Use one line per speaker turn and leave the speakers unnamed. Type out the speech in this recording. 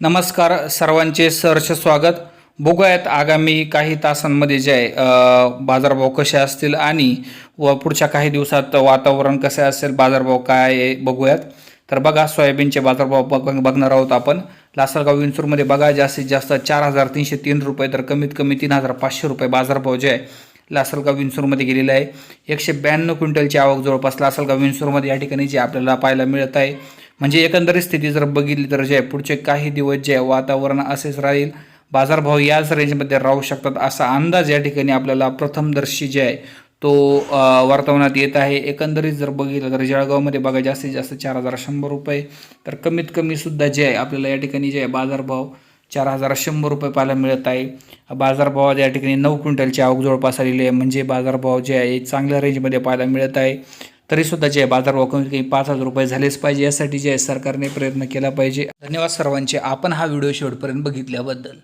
नमस्कार सर्वांचे सहर्ष स्वागत. बघूयात आगामी काही तासांमध्ये जे आहे बाजारभाव कसे असतील आणि व पुढच्या काही दिवसात वातावरण कसे असेल बाजारभाव काय आहे बघूयात. तर बघा सोयाबीनचे बाजारभाव बघ बघणार आहोत आपण. लासलगाव विंचूरमध्ये बघा जास्तीत जास्त चार हजार तीनशे तीन रुपये तर कमीत कमी तीन हजार पाचशे रुपये बाजारभाव जे आहे लासलगाव विंचूरमध्ये गेलेला आहे. एकशे ब्याण्णव क्विंटलची आवक जवळपास लासलगाव विंचूरमध्ये या ठिकाणी जे आपल्याला पाहायला मिळत आहे. म्हणजे एकंदरीत स्थिती जर बघितली तर जे पुढचे काही दिवस जे वातावरण असेच राहील बाजारभाव याच रेंजमध्ये राहू शकतात असा अंदाज या ठिकाणी आपल्याला प्रथमदर्शी जे आहे तो वर्तवण्यात येत आहे. एकंदरीत जर बघितलं तर जळगावमध्ये बघा जास्तीत जास्त चार हजार शंभर रुपये तर कमीत कमी सुद्धा जे आहे आपल्याला या ठिकाणी जे आहे बाजारभाव चार हजार शंभर रुपये पाहायला मिळत आहे. बाजारभावात या ठिकाणी नऊ क्विंटलची आवक जवळपास आलेली आहे म्हणजे बाजारभाव जे आहे चांगल्या रेंजमध्ये पाहायला मिळत आहे. तरीसुद्धा जे आहे बाजारभाव कमीत कमी पाच हजार रुपये झालेच पाहिजे. यासाठी जे आहे सरकारने प्रयत्न केला पाहिजे. धन्यवाद सर्वांचे. आपण हा व्हिडिओ शेवटपर्यंत बघितल्याबद्दल.